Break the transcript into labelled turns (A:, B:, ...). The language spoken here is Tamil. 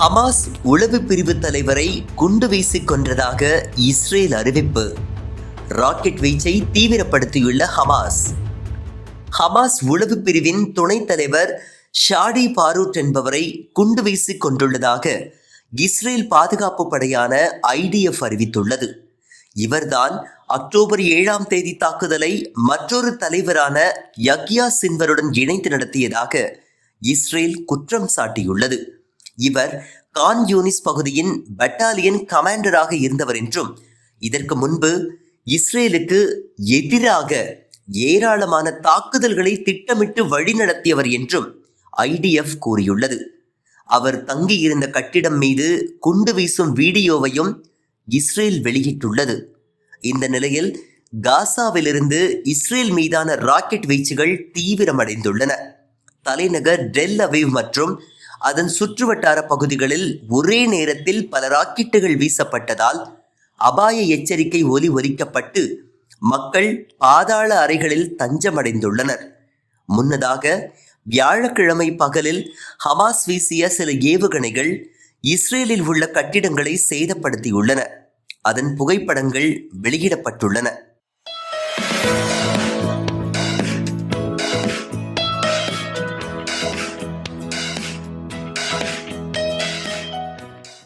A: ஹமாஸ் உளவு பிரிவு தலைவரை குண்டு வீசிக் கொன்றதாக இஸ்ரேல் அறிவிப்பு. ராக்கெட் வீச்சை தீவிரப்படுத்தியுள்ள ஹமாஸ். ஹமாஸ் உளவு பிரிவின் துணைத் தலைவர் ஷாடி பாரூட் என்பவரை குண்டு வீசிக் கொண்டுள்ளதாக இஸ்ரேல் பாதுகாப்பு படையான ஐடிஎஃப் அறிவித்துள்ளது. இவர்தான் அக்டோபர் ஏழாம் தேதி தாக்குதலை மற்றொரு தலைவரான யக்யா சின்வருடன் இணைந்து நடத்தியதாக இஸ்ரேல் குற்றம் சாட்டியுள்ளது. இவர் கான் யூனிஸ் பகுதியின் பட்டாலியன் கமாண்டராக இருந்தவர் என்றும் இதற்கு முன்பு இஸ்ரேலுக்கு எதிராக ஏராளமான தாக்குதல்களை திட்டமிட்டு வழிநடத்தியவர் என்றும் ஐடிஎஃப் கூறியுள்ளது. அவர் தங்கியிருந்த கட்டிடம் மீது குண்டு வீசும் வீடியோவையும் இஸ்ரேல் வெளியிட்டுள்ளது. இந்த நிலையில் காசாவிலிருந்து இஸ்ரேல் மீதான ராக்கெட் வீச்சுகள் தீவிரமடைந்துள்ளன. தலைநகர் டெல் அவீவ் மற்றும் அதன் சுற்றுவட்டார பகுதிகளில் ஒரே நேரத்தில் பல ராக்கெட்டுகள் வீசப்பட்டதால் அபாய எச்சரிக்கை ஒலி ஒலிக்கப்பட்டு மக்கள் பாதாள அறைகளில் தஞ்சமடைந்துள்ளனர். முன்னதாக வியாழக்கிழமை பகலில் ஹமாஸ் வீசிய சில ஏவுகணைகள் இஸ்ரேலில் உள்ள கட்டிடங்களை சேதப்படுத்தியுள்ளன. அதன் புகைப்படங்கள் வெளியிடப்பட்டுள்ளன.